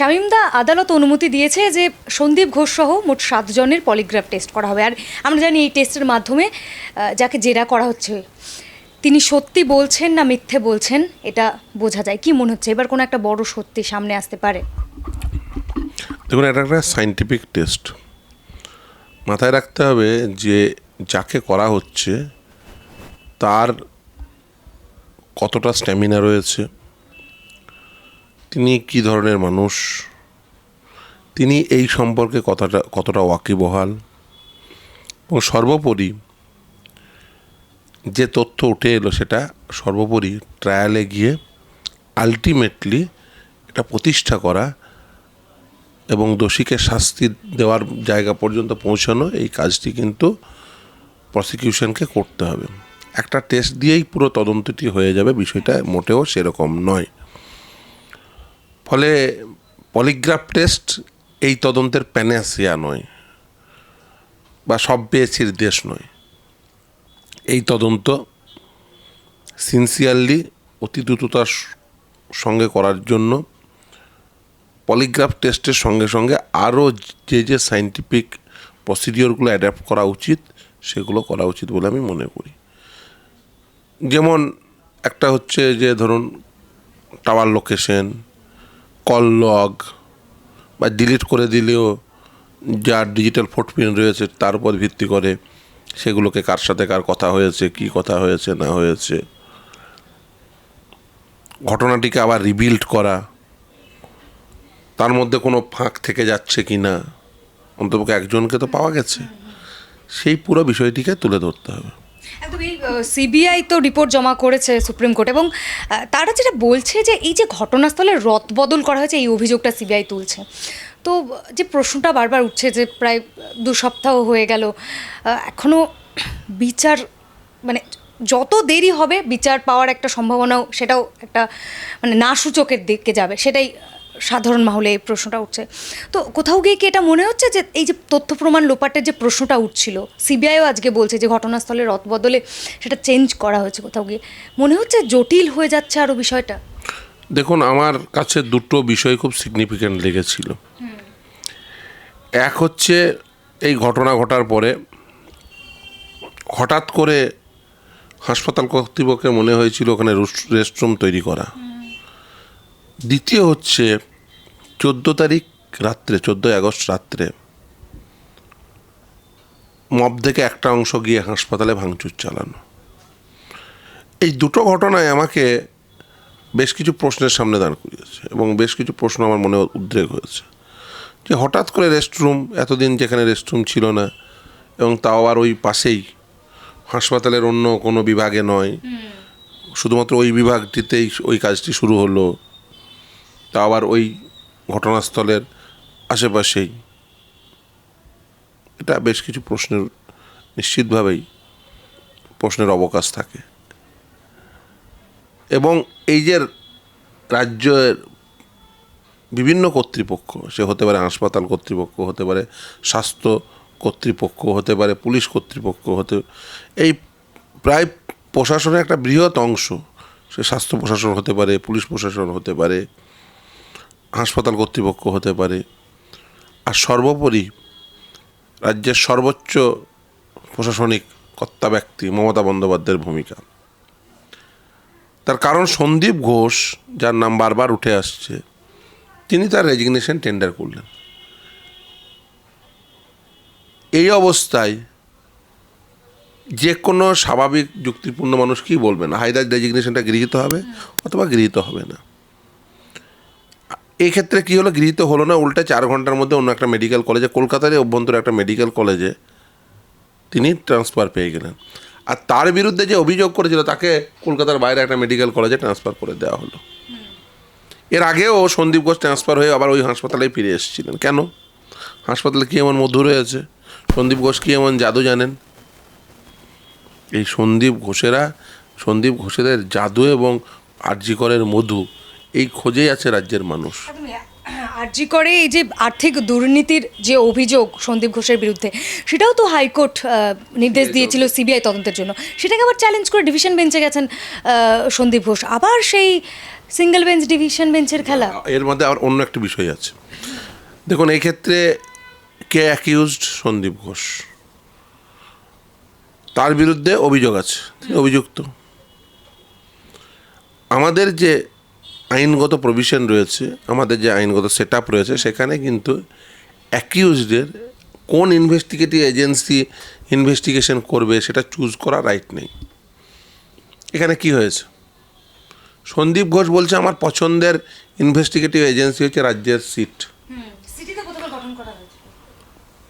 শামীমদা আদালত অনুমতি দিয়েছে যে সন্দীপ ঘোষ সহ মোট সাতজনের পলিগ্রাফ টেস্ট করা হবে। আর আমরা জানি এই টেস্টের মাধ্যমে যাকে জেরা করা হচ্ছে, তিনি সত্যি বলছেন না মিথ্যে বলছেন, এটা বোঝা যায়। কি মনে হচ্ছে? এবার কোনো একটা বড় সত্যি সামনে আসতে পারে। দেখুন, এটা একটা সাইন্টিফিক টেস্ট মাথায় রাখতে হবে যে যাকে করা হচ্ছে, তার কতটা স্ট্যামিনা রয়েছে তিনি কি ধরনের মানুষ? তিনি এই সম্পর্কে কথাটা, কতটা ওয়াকিবহাল? এবং সর্বোপরি যে তথ্য উঠে এলো সেটা সর্বোপরি ট্রায়ালে গিয়ে আলটিমেটলি এটা প্রতিষ্ঠা করা এবং দোষীকে শাস্তি দেওয়ার জায়গা পর্যন্ত পৌঁছানো, এই কাজটি কিন্তু প্রসিকিউশনকে করতে হবে। একটা টেস্ট দিয়েই পুরো তদন্তটি হয়ে যাবে, বিষয়টা মোটেও সেরকম নয়। ফলে পলিগ্রাফ টেস্ট এই তদন্তের প্যানাসিয়া নয় বা সব পেয়েছির দেশ নয়। এই তদন্ত সিনসিয়ারলি অতি দ্রুততার সঙ্গে করার জন্য পলিগ্রাফ টেস্টের সঙ্গে সঙ্গে আরও যে যে সাইন্টিফিক প্রসিডিওরগুলো অ্যাডাপ্ট করা উচিত, সেগুলো করা উচিত বলে আমি মনে করি। যেমন একটা হচ্ছে যে ধরুন টাওয়ার লোকেশন কল লগ বা ডিলিট করে দিলেও যার ডিজিটাল ফুটপ্রিন্ট রয়েছে তার উপর ভিত্তি করে সেগুলোকে কার সাথে কার কথা হয়েছে, কি কথা হয়েছে, না হয়েছে। ঘটনাটিকে আবার রিবিল্ড করা। তার মধ্যে কোনো ফাঁক থেকে যাচ্ছে কি না? অন্তপক্ষে একজনকে তো পাওয়া গেছে। সেই পুরো বিষয়টিকে তুলে ধরতে হবে। সিবিআই তো রিপোর্ট জমা করেছে সুপ্রিম কোর্ট এবং তারা যেটা বলছে যে এই যে ঘটনাস্থলে রদ বদল করা হয়েছে এই অভিযোগটা সিবিআই তুলছে। তো যে প্রশ্নটা বারবার উঠছে যে প্রায় দু সপ্তাহ হয়ে গেল আহ, এখনও বিচার মানে যত দেরি হবে বিচার পাওয়ার একটা সম্ভাবনাও সেটাও একটা মানে না সূচকের দিকে যাবে সেটাই সাধারণ মহলে এই প্রশ্নটা উঠছে। তো কোথাও গিয়ে কি এটা মনে হচ্ছে যে এই যে তথ্য প্রমাণ লোপাটের যে প্রশ্নটা উঠছিল সিবিআইও আজকে বলছে যে ঘটনাস্থলে রদ বদলে সেটা চেঞ্জ করা হয়েছে কোথাও গিয়ে। মনে হচ্ছে জটিল হয়ে যাচ্ছে আরও বিষয়টা? দেখুন আমার কাছে দুটো বিষয় খুব সিগনিফিক্যান্ট লেগেছিল। এক হচ্ছে এই ঘটনা ঘটার পরে হঠাৎ করে হাসপাতাল কর্তৃপক্ষের মনে হয়েছিল ওখানে রেস্টরুম তৈরি করা। দ্বিতীয় হচ্ছে চোদ্দ তারিখ রাত্রে চোদ্দোই আগস্ট রাত্রে মব থেকে একটা অংশ গিয়ে হাসপাতালে ভাঙচুর চালানো। এই দুটো ঘটনায় আমাকে বেশ কিছু প্রশ্নের সামনে দাঁড় করিয়েছে এবং বেশ কিছু প্রশ্ন আমার মনে উদ্রেক হয়েছে যে হঠাৎ করে রেস্টরুম এতদিন যেখানে রেস্টরুম ছিল না এবং তাও আবার ওই পাশেই হাসপাতালের অন্য কোনো বিভাগে নয় শুধুমাত্র ওই বিভাগটিতেই ওই কাজটি শুরু হলো তা আবার ওই ঘটনাস্থলের আশেপাশেই। এটা বেশ কিছু প্রশ্নের নিশ্চিতভাবেই প্রশ্নের অবকাশ থাকে। এবং এই যে রাজ্যের বিভিন্ন কর্তৃপক্ষ, সে হতে পারে হাসপাতাল কর্তৃপক্ষ, হতে পারে স্বাস্থ্য কর্তৃপক্ষ, হতে পারে পুলিশ কর্তৃপক্ষ, হতে এই প্রায় প্রশাসনের একটা বৃহৎ অংশ, সে স্বাস্থ্য প্রশাসন হতে পারে, পুলিশ প্রশাসন হতে পারে হাসপাতাল কর্তৃপক্ষ হতে পারে। আর সর্বোপরি রাজ্যের সর্বোচ্চ প্রশাসনিক কর্তা ব্যক্তি মমতা বন্দ্যোপাধ্যায়ের ভূমিকা। তার কারণ সন্দীপ ঘোষ, যার নাম বারবার উঠে আসছে, তিনি তার রেজিগনেশন টেন্ডার করলেন। এই অবস্থায় যে কোনো স্বাভাবিক, যুক্তিপূর্ণ মানুষ কি বলবেন হায়দার রেজিগনেশনটা গৃহীত হবে অথবা গৃহীত হবে না। এই ক্ষেত্রে কী হলো? গৃহীত হলো না উল্টে চার ঘণ্টার মধ্যে অন্য একটা মেডিকেল কলেজে কলকাতারই অভ্যন্তরে একটা মেডিকেল কলেজে তিনি ট্রান্সফার পেয়ে গেলেন। আর তার বিরুদ্ধে যে অভিযোগ করেছিল তাকে কলকাতার বাইরে একটা মেডিকেল কলেজে ট্রান্সফার করে দেওয়া হলো। এর আগেও সন্দীপ ঘোষ ট্রান্সফার হয়ে আবার ওই হাসপাতালেই ফিরে এসেছিলেন। কেন? হাসপাতালে কী এমন মধু রয়েছে সন্দীপ ঘোষ কী এমন জাদু জানেন? এই সন্দীপ ঘোষেরা সন্দীপ ঘোষেদের জাদু এবং আর্যিকরের মধু এই খোঁজেই আছে রাজ্যের মানুষ। আরজি করে এই যে আর্থিক দুর্নীতির যে অভিযোগ সন্দীপ ঘোষের বিরুদ্ধে সেটাও তো হাইকোর্ট নির্দেশ দিয়েছিল সিবিআই তদন্তের জন্য। সেটাকে আবার চ্যালেঞ্জ করে ডিভিশন বেঞ্চে গেছেন সন্দীপ ঘোষ। আবার সেই সিঙ্গেল বেঞ্চ ডিভিশন বেঞ্চের খেলা? এর মধ্যে আবার অন্য একটা বিষয় আছে। দেখুন এই ক্ষেত্রে কে অ্যাকিউজড সন্দীপ ঘোষ। তার বিরুদ্ধে অভিযোগ আছে। অভিযুক্ত। আমাদের যে আইনগত প্রভিশন রয়েছে আমাদের যে আইনগত সেট রয়েছে সেখানে কিন্তু অ্যাকিউজডের কোন ইনভেস্টিগেটিভ এজেন্সি ইনভেস্টিগেশন করবে সেটা চুজ করার রাইট নেই। এখানে কি হয়েছে? সন্দীপ ঘোষ বলছে আমার পছন্দের ইনভেস্টিগেটিভ এজেন্সি হচ্ছে রাজ্যের সিট করা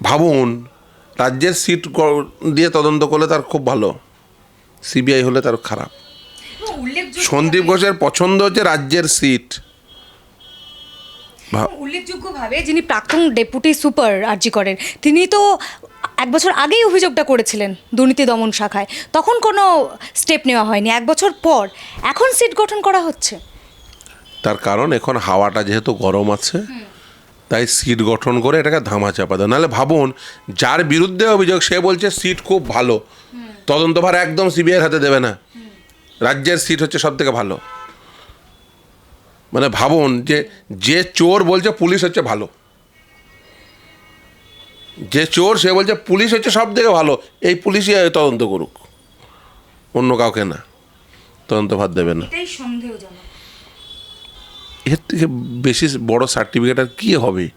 ভাবুন রাজ্যের সিট দিয়ে তদন্ত করলে তার খুব ভালো সিবিআই হলে তার খারাপ। সন্দীপ ঘোষের পছন্দ হচ্ছে রাজ্যের সিট। উল্লেখযোগ্যভাবে যিনি প্রাক্তন ডেপুটি সুপার আরজি করেন তিনি তো এক বছর আগেই অভিযোগটা করেছিলেন দুর্নীতি দমন শাখায়। তখন কোনো স্টেপ নেওয়া হয়নি। এক বছর পর এখন সিট গঠন করা হচ্ছে। তার কারণ এখন হাওয়াটা যেহেতু গরম আছে তাই সিট গঠন করে এটাকে ধামা চাপা দেয় নাহলে ভাবুন যার বিরুদ্ধে অভিযোগ সে বলছে সিট খুব ভালো। তদন্তভার একদম সিবিআইয়ের হাতে দেবে না। রাজ্যের সিট হচ্ছে সব থেকে ভালো। মানে ভাবুন যে যে চোর বলছে পুলিশ হচ্ছে ভালো। যে চোর সে বলছে পুলিশ হচ্ছে সব থেকে ভালো এই পুলিশই তদন্ত করুক। অন্য কাউকে না তদন্ত ভাত দেবে না। এর থেকে বেশি বড় সার্টিফিকেট আর কী হবে?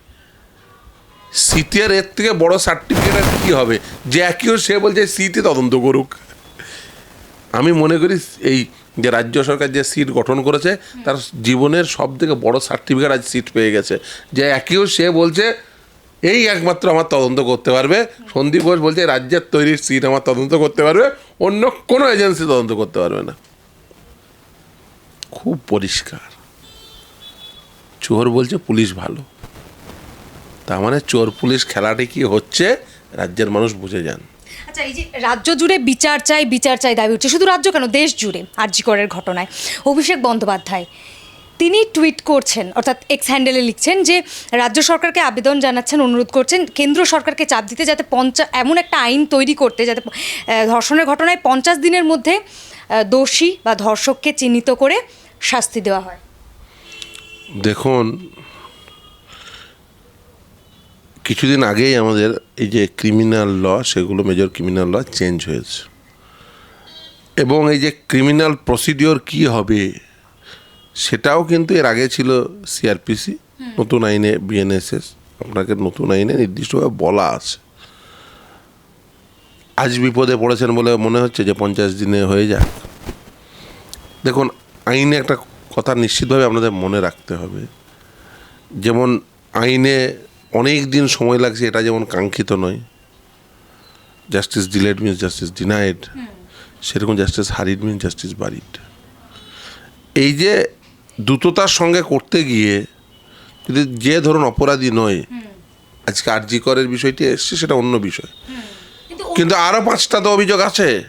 সিটের এর থেকে বড় সার্টিফিকেট আর কী হবে? যে একইও সে বলছে সিটে তদন্ত করুক। আমি মনে করি এই যে রাজ্য সরকার যে সিট গঠন করেছে, তার জীবনের সব থেকে বড় সার্টিফিকেট আজ সিট পেয়ে গেছে। যে একেও সে বলছে, এই একমাত্র আমার তদন্ত করতে পারবে। সন্দীপ ঘোষ বলছে রাজ্যের তৈরির সিট আমার তদন্ত করতে পারবে, অন্য কোনো এজেন্সি তদন্ত করতে পারবে না। খুব পরিষ্কার। চোর বলছে, পুলিশ ভালো। তার মানে চোর পুলিশ খেলাটি কি হচ্ছে, রাজ্যের মানুষ বুঝে যান। যে রাজ্য জুড়ে বিচার চাই বিচার চাই দাবি উঠছে। শুধু রাজ্য কেন, দেশ জুড়ে আরজি করের ঘটনায়। অভিষেক বন্দ্যোপাধ্যায়, তিনি টুইট করছেন, অর্থাৎ এক্স হ্যান্ডেলে লিখছেন যে, রাজ্য সরকারকে আবেদন জানাচ্ছেন, অনুরোধ করছেন, কেন্দ্র সরকারকে চাপ দিতে যাতে পঞ্চা, এমন একটা আইন তৈরি করতে যাতে ধর্ষণের ঘটনায় পঞ্চাশ দিনের মধ্যে দোষী বা ধর্ষককে চিহ্নিত করে শাস্তি দেওয়া হয়। দেখুন কিছুদিন আগেই আমাদের এই যে ক্রিমিনাল ল সেগুলো মেজর ক্রিমিনাল ল চেঞ্জ হয়েছে। এবং এই যে ক্রিমিনাল প্রসিডিওর কি হবে সেটাও কিন্তু এর আগে ছিল সিআরপিসি নতুন আইনে বিএনএসএস আপনাকে নতুন আইনে নির্দিষ্টভাবে বলা আছে। আজ বিপদে পড়েছেন বলে মনে হচ্ছে যে পঞ্চাশ দিনে হয়ে যাক। দেখুন আইনে একটা কথা নিশ্চিতভাবে আপনাদের মনে রাখতে হবে। যেমন আইনে অনেক দিন সময় লাগছে এটা যেমন কাঙ্ক্ষিত নয়। Justice delayed means justice denied সেরকম justice hurried means justice buried এই যে দ্রুততার সঙ্গে করতে গিয়ে যদি যে ধরুন অপরাধী নয় আজকে আরজি করের বিষয়টি এসছে সেটা অন্য বিষয়। কিন্তু আরও পাঁচটা তো অভিযোগ আছে।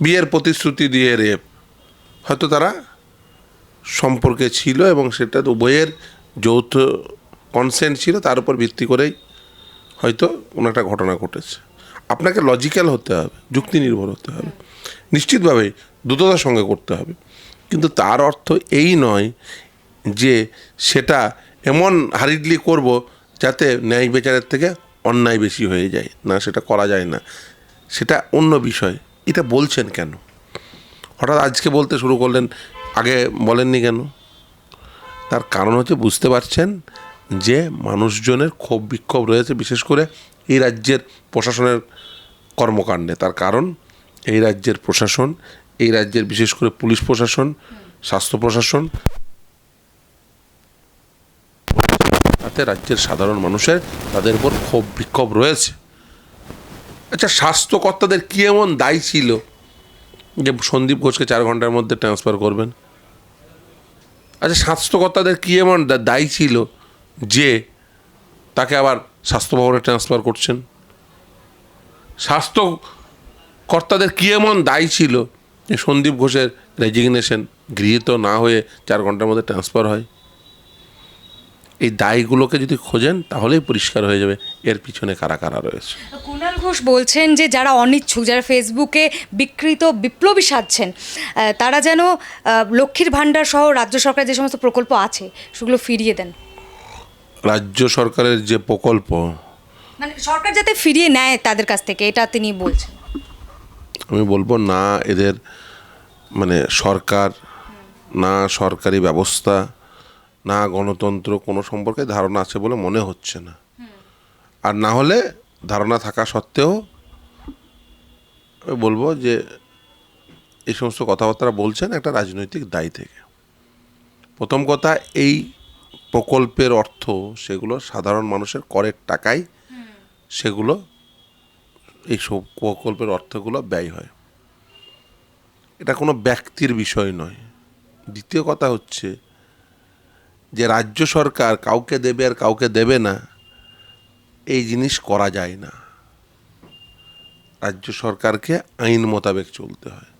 বিয়ের প্রতিশ্রুতি দিয়ে রেপ হয়তো তারা সম্পর্কে ছিল এবং সেটা তো উভয়ের যৌথ কনসেন্ট ছিল, তার উপর ভিত্তি করেই হয়তো কোনো একটা ঘটনা ঘটেছে। আপনাকে লজিক্যাল হতে হবে যুক্তি নির্ভর হতে হবে। নিশ্চিতভাবেই দ্রুততার সঙ্গে করতে হবে। কিন্তু তার অর্থ এই নয় যে সেটা এমন হারিডলি করব যাতে ন্যায় বিচারের থেকে অন্যায় বেশি হয়ে যায়। না, সেটা করা যায় না। সেটা অন্য বিষয়। এটা বলছেন কেন? হঠাৎ আজকে বলতে শুরু করলেন, আগে বলেননি কেন? তার কারণ হচ্ছে বুঝতে পারছেন যে মানুষজনের ক্ষোভ বিক্ষোভ রয়েছে, বিশেষ করে এই রাজ্যের প্রশাসনের কর্মকাণ্ডে। তার কারণ, এই রাজ্যের প্রশাসন, এই রাজ্যের বিশেষ করে পুলিশ প্রশাসন, স্বাস্থ্য প্রশাসন, তাতে রাজ্যের সাধারণ মানুষের তাদের উপর ক্ষোভ বিক্ষোভ রয়েছে। আচ্ছা স্বাস্থ্যকর্তাদের কী এমন দায়ী ছিল যে সন্দীপ ঘোষকে চার ঘণ্টার মধ্যে ট্রান্সফার করবেন? আচ্ছা স্বাস্থ্যকর্তাদের কী এমন দায়ী ছিল যে তাকে আবার স্বাস্থ্য ভবনে ট্রান্সফার করছেন। স্বাস্থ্য কর্তাদের কী এমন দায়ী ছিল যে সন্দীপ ঘোষের রেজিগনেশন গৃহীত না হয়ে চার ঘণ্টার মধ্যে ট্রান্সফার হয়? এই দায়গুলোকে যদি খোঁজেন, তাহলেই পরিষ্কার হয়ে যাবে এর পিছনে কারা কারা রয়েছে। কুণাল ঘোষ বলছেন যে যারা অনিচ্ছুক, যারা ফেসবুকে বিকৃত, বিপ্লবী সাজছেন তারা যেন লক্ষ্মীর ভাণ্ডার সহ রাজ্য সরকার যে সমস্ত প্রকল্প আছে, সেগুলো ফিরিয়ে দেন। রাজ্য সরকারের যে প্রকল্প মানে সরকার যাতে ফিরিয়ে নেয় তাদের কাছ থেকে এটা তিনি বলছেন। আমি বলব না এদের মানে সরকার না সরকারি ব্যবস্থা না গণতন্ত্র কোনো সম্পর্কে ধারণা আছে বলে মনে হচ্ছে না। আর না হলে ধারণা থাকা সত্ত্বেও আমি বলব যে এই সমস্ত কথাবার্তা বলছেন একটা রাজনৈতিক দায়ী থেকে। প্রথম কথা এই প্রকল্পের অর্থ সেগুলো সাধারণ মানুষের করের টাকায় সেগুলো এই সব প্রকল্পের অর্থগুলো ব্যয় হয়। এটা কোনো ব্যক্তির বিষয় নয়। দ্বিতীয় কথা হচ্ছে যে রাজ্য সরকার কাউকে দেবে আর কাউকে দেবে না এই জিনিস করা যায় না। রাজ্য সরকারকে আইন মোতাবেক চলতে হয়।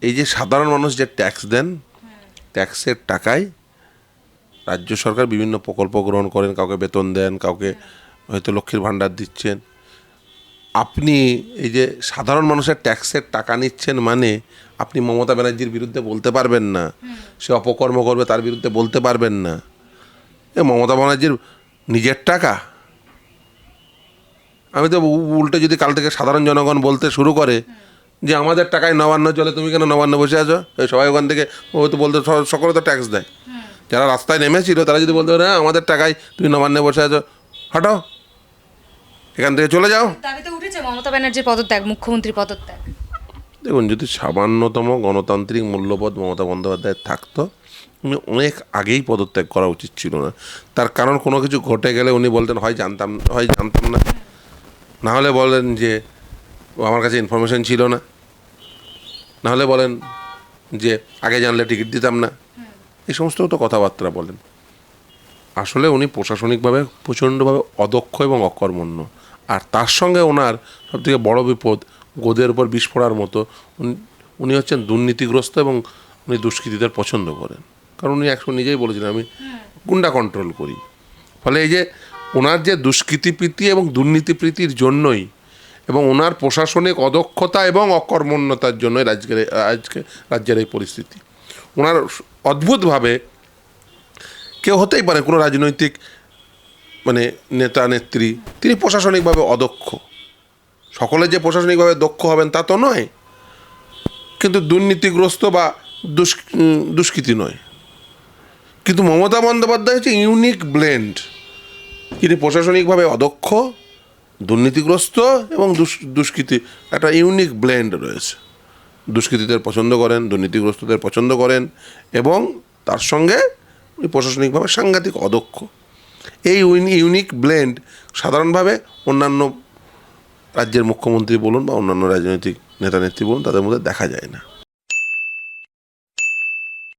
এই যে সাধারণ মানুষ যে ট্যাক্স দেন ট্যাক্সের টাকায় রাজ্য সরকার বিভিন্ন প্রকল্প গ্রহণ করেন, কাউকে বেতন দেন, কাউকে হয়তো লক্ষ্মীর ভাণ্ডার দিচ্ছেন। আপনি এই যে সাধারণ মানুষের ট্যাক্সের টাকা নিচ্ছেন মানে আপনি মমতা ব্যানার্জির বিরুদ্ধে বলতে পারবেন না। সে অপকর্ম করবে, তার বিরুদ্ধে বলতে পারবেন না। এ মমতা ব্যানার্জির নিজের টাকা? আমি তো উল্টে যদি কাল থেকে সাধারণ জনগণ বলতে শুরু করে যে আমাদের টাকায় নবান্ন চলে, তুমি কেন নবান্ন বসে আছো? সবাই ওখান থেকে ও তো বলতে সকলে তো ট্যাক্স দেয়। যারা রাস্তায় নেমেছিল তারা যদি বলতে পারে হ্যাঁ আমাদের টাকায় তুমি নবান্নে বসে আছো হটাও এখান থেকে চলে যাও। দাবিতে উঠেছে মমতা ব্যানার্জির পদত্যাগ মুখ্যমন্ত্রী পদত্যাগ। দেখুন যদি সামান্যতম গণতান্ত্রিক মূল্যবোধ মমতা বন্দ্যোপাধ্যায় থাকতো উনি অনেক আগেই পদত্যাগ করা উচিত ছিল না। তার কারণ কোনো কিছু ঘটে গেলে উনি বলতেন হয় জানতাম হয় জানতাম না। না হলে বলেন যে আমার কাছে ইনফরমেশন ছিল না। না হলে বলেন যে আগে জানলে টিকিট দিতাম না। এই সমস্ত তো কথাবার্তা বলেন। আসলে উনি প্রশাসনিকভাবে প্রচণ্ডভাবে অদক্ষ এবং অকর্মণ্য। আর তার সঙ্গে ওনার সবথেকে বড় বিপদ, গোদের উপর বিষ পড়ার মতো, উনি- হচ্ছেন দুর্নীতিগ্রস্ত এবং উনি দুষ্কৃতীদের পছন্দ করেন। কারণ উনি একসময় নিজেই বলেছিলেন, আমি গুন্ডা কন্ট্রোল করি। ফলে এই যে ওনার যে দুষ্কৃতিপ্রীতি এবং দুর্নীতিপ্রীতির জন্যই এবং ওনার প্রশাসনিক অদক্ষতা এবং অকর্মণ্যতার জন্যই রাজ্যের, আজকে রাজ্যের এই পরিস্থিতি। ওনার অদ্ভুতভাবে কেউ হতেই পারে কোনো রাজনৈতিক মানে নেতা, নেত্রী, তিনি প্রশাসনিকভাবে অদক্ষ। সকলে যে প্রশাসনিকভাবে দক্ষ হবেন তা তো নয়, কিন্তু দুর্নীতিগ্রস্ত বা দুষ্কৃতী নয়। কিন্তু মমতা বন্দ্যোপাধ্যায় হচ্ছে ইউনিক ব্লেন্ড তিনি প্রশাসনিকভাবে অদক্ষ, দুর্নীতিগ্রস্ত এবং দুষ- দুষ্কৃতী, একটা ইউনিক ব্লেন্ড রয়েছে। দুষ্কৃতীদের পছন্দ করেন, দুর্নীতিগ্রস্তদের পছন্দ করেন এবং তার সঙ্গে উনি প্রশাসনিকভাবে সাংঘাতিক অদক্ষ। এই ইউনিক ব্লেন্ড সাধারণভাবে অন্যান্য রাজ্যের মুখ্যমন্ত্রী বলুন বা অন্যান্য রাজনৈতিক নেতা নেত্রী বলুন, তাদের মধ্যে দেখা যায় না।